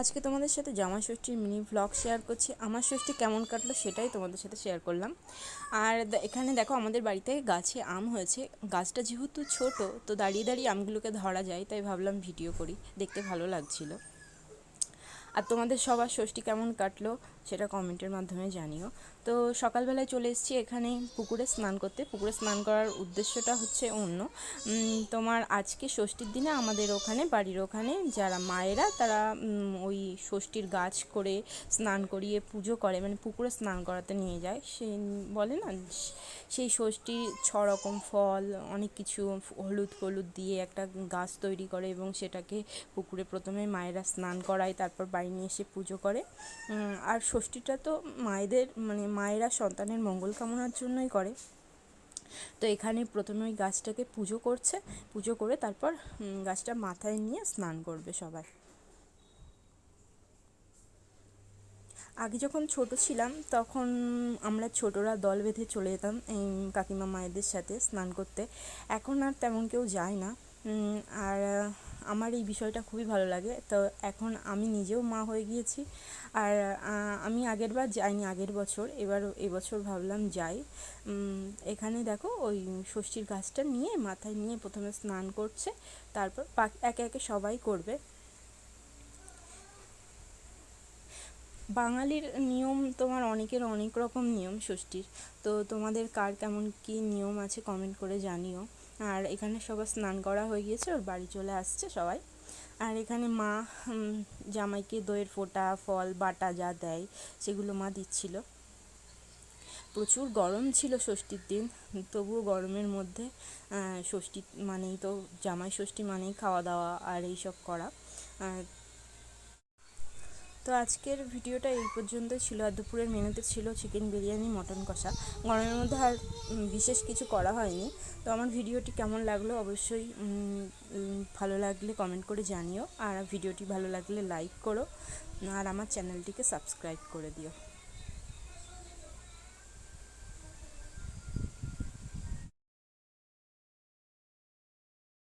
আজকে তোমাদের সাথে জামা ষষ্ঠীর মিনি ভ্লগ শেয়ার করছি। আমার ষষ্ঠী কেমন কাটলো সেটাই তোমাদের সাথে শেয়ার করলাম। আর এখানে দেখো আমাদের বাড়িতে গাছে আম হয়েছে। গাছটা যেহেতু ছোট, তো দাঁড়িয়ে দাঁড়িয়ে আমগুলোকে ধরা যায়, তাই ভাবলাম ভিডিও করি। দেখতে ভালো লাগছিল। আর তোমাদের সবার ষষ্ঠী কেমন কাটলো সেটা কমেন্টের মাধ্যমে জানিও। তো সকালবেলায় চলে এসেছি এখানে পুকুরে স্নান করতে। পুকুরে স্নান করার উদ্দেশ্যটা হচ্ছে অন্য। তোমার আজকে ষষ্ঠীর দিনে আমাদের ওখানে, বাড়ির ওখানে যারা মায়েরা তারা ওই ষষ্ঠীর গাছ করে স্নান করিয়ে পুজো করে মানে পুকুরে স্নান করাতে নিয়ে যায়। সে বলে না, সেই ষষ্ঠী ছ রকম ফল, অনেক কিছু হলুদ হলুদ দিয়ে একটা গাছ তৈরি করে এবং সেটাকে পুকুরে প্রথমে মায়েরা স্নান করায়, তারপর বাড়ি নিয়ে এসে পুজো করে। আর ষষ্ঠীটা তো মায়েদের মানে মায়েরা সন্তানের মঙ্গল কামনার জন্যই করে। তো এখানে প্রথমে ওই গাছটাকে পুজো করছে, পুজো করে তারপর গাছটা মাথায় নিয়ে স্নান করবে সবাই। আগে যখন ছোট ছিলাম, তখন আমরা ছোটরা দল বেঁধে চলে যেতাম এই কাকিমা মায়েদের সাথে স্নান করতে। এখন আর তেমন কেউ যায় না। আর আমার এই বিষয়টা খুবই ভালো লাগে। তো এখন আমি নিজেও মা হয়ে গিয়েছি। আর আমি আগের বার যাইনি, আগের বছর। এবার এবছর ভাবলাম যাই। এখানে দেখো ওই ষষ্ঠীর গাছটা নিয়ে মাথায় নিয়ে প্রথমে স্নান করছে, তারপর একে একে সবাই করবে। বাঙালির নিয়ম তোমার অনেকের অনেক রকম নিয়ম ষষ্ঠীর। তো তোমাদের কার কেমন কী নিয়ম আছে কমেন্ট করে জানিও। আর এখানে সবার স্নান করা হয়ে গিয়েছে, ওর বাড়ি চলে আসছে সবাই। আর এখানে মা জামাইকে দইয়ের ফোঁটা, ফল, বাটা যা দেয় সেগুলো মা দিচ্ছিল। প্রচুর গরম ছিল ষষ্ঠীর দিন, তবুও গরমের মধ্যে ষষ্ঠী মানেই তো, জামাই ষষ্ঠী মানেই খাওয়া দাওয়া আর এইসব করা। তো আজকের ভিডিওটা এই পর্যন্তই ছিল। আর দুপুরের মেনুতে ছিল চিকেন বিরিয়ানি মটন কষা। গরমের মধ্যে আর বিশেষ কিছু করা হয়নি। তো আমার ভিডিওটি কেমন লাগল অবশ্যই ভালো লাগলে কমেন্ট করে জানিও। আর ভিডিওটি ভালো লাগলে লাইক করো। আর আমার চ্যানেলটিকে সাবস্ক্রাইব করে দিও।